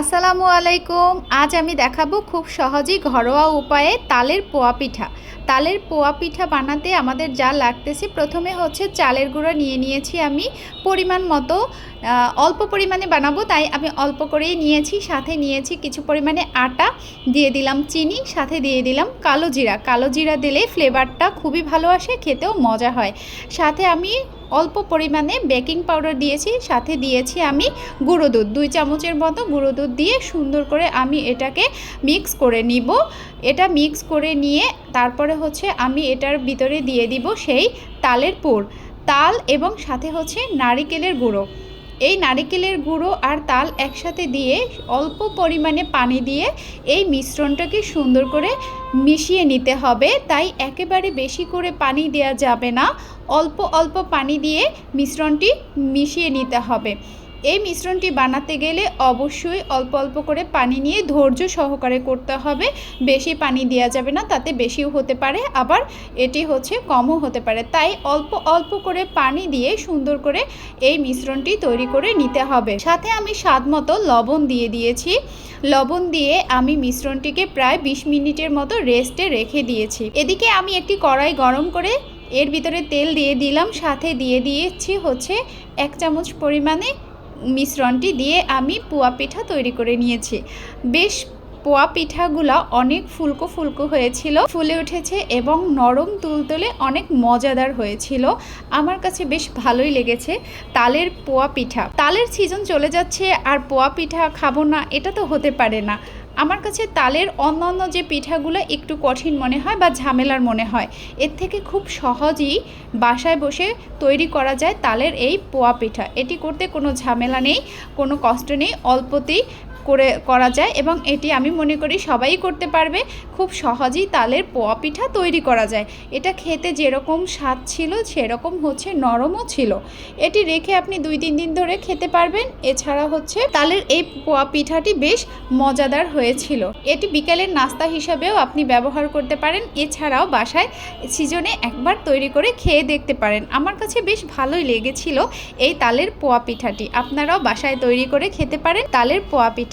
আসসালামু আলাইকুম। আজ আমি দেখাবো খুব সহজেই ঘরোয়া উপায়ে তালের পোয়া পিঠা। তালের পোয়া পিঠা বানাতে আমাদের যা লাগতেছে, প্রথমে হচ্ছে চালের গুঁড়ো নিয়ে নিয়েছি আমি। পরিমাণ মতো অল্প পরিমাণে বানাবো, তাই আমি অল্প করেই নিয়েছি। সাথে নিয়েছি কিছু পরিমাণে আটা, দিয়ে দিলাম চিনি, সাথে দিয়ে দিলাম কালো জিরা। কালো জিরা দিলে ফ্লেভারটা খুবই ভালো আসে, খেতেও মজা হয়। সাথে আমি অল্প পরিমাণে বেকিং পাউডার দিয়েছি, সাথে দিয়েছি আমি গুঁড়ো দুধ। দুই চামচের মতো গুঁড়ো দুধ দিয়ে সুন্দর করে আমি এটাকে মিক্স করে নিব। এটা মিক্স করে নিয়ে তারপরে হচ্ছে আমি এটার ভিতরে দিয়ে দিব সেই তালের পুর। তাল এবং সাথে হচ্ছে নারিকেলের গুঁড়ো। এই নারিকেলের গুঁড়ো আর তাল একসাথে দিয়ে অল্প পরিমাণে পানি দিয়ে এই মিশ্রণটাকে সুন্দর করে মিশিয়ে নিতে হবে। তাই একেবারে বেশি করে পানি দেওয়া যাবে না। অল্প অল্প পানি দিয়ে মিশ্রণটি মিশিয়ে নিতে হবে। এই মিশ্রণটি বানাতে গেলে অবশ্যই অল্প অল্প করে পানি নিয়ে ধৈর্য সহকারে করতে হবে। বেশি পানি দেওয়া যাবে না, তাতে বেশিও হতে পারে। আবার এটি হচ্ছে কমও হতে পারে। তাই অল্প অল্প করে পানি দিয়ে সুন্দর করে এই মিশ্রণটি তৈরি করে নিতে হবে। সাথে আমি স্বাদ মতো লবণ দিয়ে দিয়েছি। লবণ দিয়ে আমি মিশ্রণটিকে প্রায় বিশ মিনিটের মতো রেস্টে রেখে দিয়েছি। এদিকে আমি একটি কড়াই গরম করে এর ভিতরে তেল দিয়ে দিলাম। সাথে দিয়ে দিয়েছি হচ্ছে এক চামচ পরিমাণে মিশ্রণটি দিয়ে আমি পোয়া পিঠা তৈরি করে নিয়েছি। বেশ, পোয়া পিঠাগুলা অনেক ফুলকো ফুলকো হয়েছিল, ফুলে উঠেছে এবং নরম তুলতুলে অনেক মজাদার হয়েছিল। আমার কাছে বেশ ভালোই লেগেছে তালের পোয়া পিঠা। তালের সিজন চলে যাচ্ছে আর পোয়া পিঠা খাব না, এটা তো হতে পারে না। আমার কাছে তালের অন্যান্য যে পিঠাগুলো একটু কঠিন মনে হয় বা ঝামেলার মনে হয়, এর থেকে খুব সহজেই বাসায় বসে তৈরি করা যায় তালের এই পোয়া পিঠা। এটি করতে কোনো ঝামেলা নেই, কোনো কষ্ট নেই, অল্পতেই করে, করা যায় এবং এটি আমি মনে করি সবাই করতে পারবে। খুব সহজেই তালের পোয়া পিঠা তৈরি করা যায়। এটা খেতে যেরকম স্বাদ ছিল, সেরকম হচ্ছে নরমও ছিল। এটি রেখে আপনি দুই, তিন দিন ধরে খেতে পারবেন। এছাড়া হচ্ছে তালের এই পোয়া পিঠাটি বেশ মজাদার হয়েছিল। এটি বিকেলের নাস্তা হিসাবেও আপনি ব্যবহার করতে পারেন। এছাড়াও বাসায় সিজনে একবার তৈরি করে খেয়ে দেখতে পারেন। আমার কাছে বেশ ভালোই লেগেছিল এই তালের পোয়া পিঠাটি। আপনারাও বাসায় তৈরি করে খেতে পারেন তালের পোয়া পিঠা।